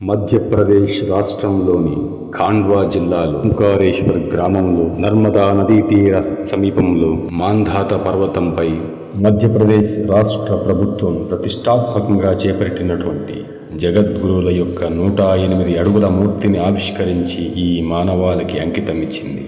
మధ్యప్రదేశ్ రాష్ట్రంలోని ఖాండ్వా జిల్లాలో ఓంకారేశ్వర్ గ్రామంలో నర్మదా నదీ తీర సమీపంలో మాంధాత పర్వతంపై మధ్యప్రదేశ్ రాష్ట్ర ప్రభుత్వం ప్రతిష్టాత్మకంగా చేపట్టినటువంటి జగద్గురువుల యొక్క నూట ఎనిమిది అడుగుల మూర్తిని ఆవిష్కరించి ఈ మానవాళికి అంకితమిచ్చింది.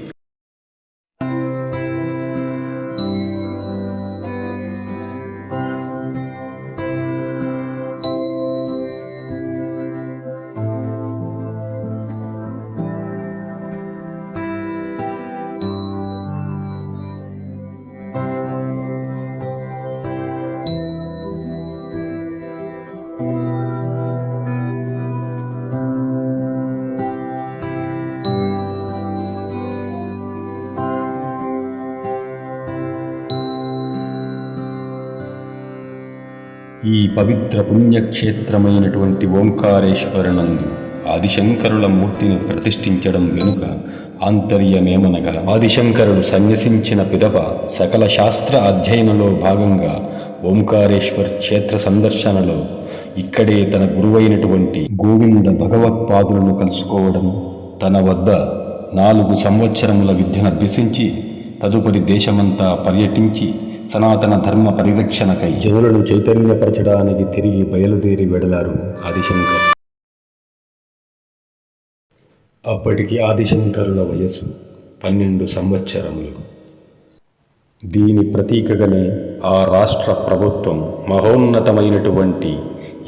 ఈ పవిత్ర పుణ్యక్షేత్రమైనటువంటి ఓంకారేశ్వరనందు ఆదిశంకరుల మూర్తిని ప్రతిష్ఠించడం వెనుక ఆంతర్యమేమనగా. ఆదిశంకరుడు సన్యసించిన పిదప సకల శాస్త్ర అధ్యయనంలో భాగంగా ఓంకారేశ్వర్ క్షేత్ర సందర్శనలో ఇక్కడే తన గురువైనటువంటి గోవింద భగవత్పాదులను కలుసుకోవడం తన వద్ద నాలుగు సంవత్సరముల విద్యను అభ్యసించి తదుపరి దేశమంతా పర్యటించి సనాతన ధర్మ పరిరక్షణకై. జనులను చైతన్యపరచడానికి తిరిగి బయలుదేరి వెడలారు ఆదిశంకర్. అప్పటికి ఆదిశంకరుల వయస్సు పన్నెండు సంవత్సరములు. దీని ప్రతీకగానే ఆ రాష్ట్ర ప్రభుత్వం మహోన్నతమైనటువంటి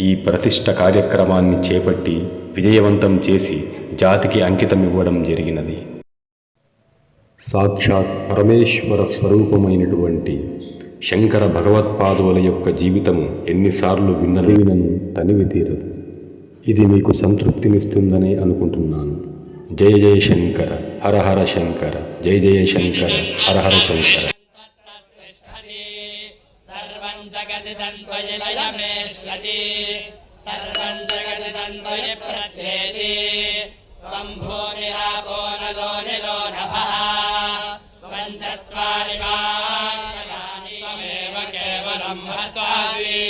ఈ ప్రతిష్ట కార్యక్రమాన్ని చేపట్టి విజయవంతం చేసి జాతికి అంకితం ఇవ్వడం జరిగినది. సాక్షాత్ పరమేశ్వర స్వరూపమైనటువంటి శంకర భగవత్పాదువుల యొక్క జీవితము ఎన్నిసార్లు విన్నను తనివి తీరదు. ఇది మీకు సంతృప్తినిస్తుందని అనుకుంటున్నాను. జయ జయ శంకర హర హర శంకర జయ జయ శంకర హర హర శంకర. चत्वारि वा केवलम् मत्वारि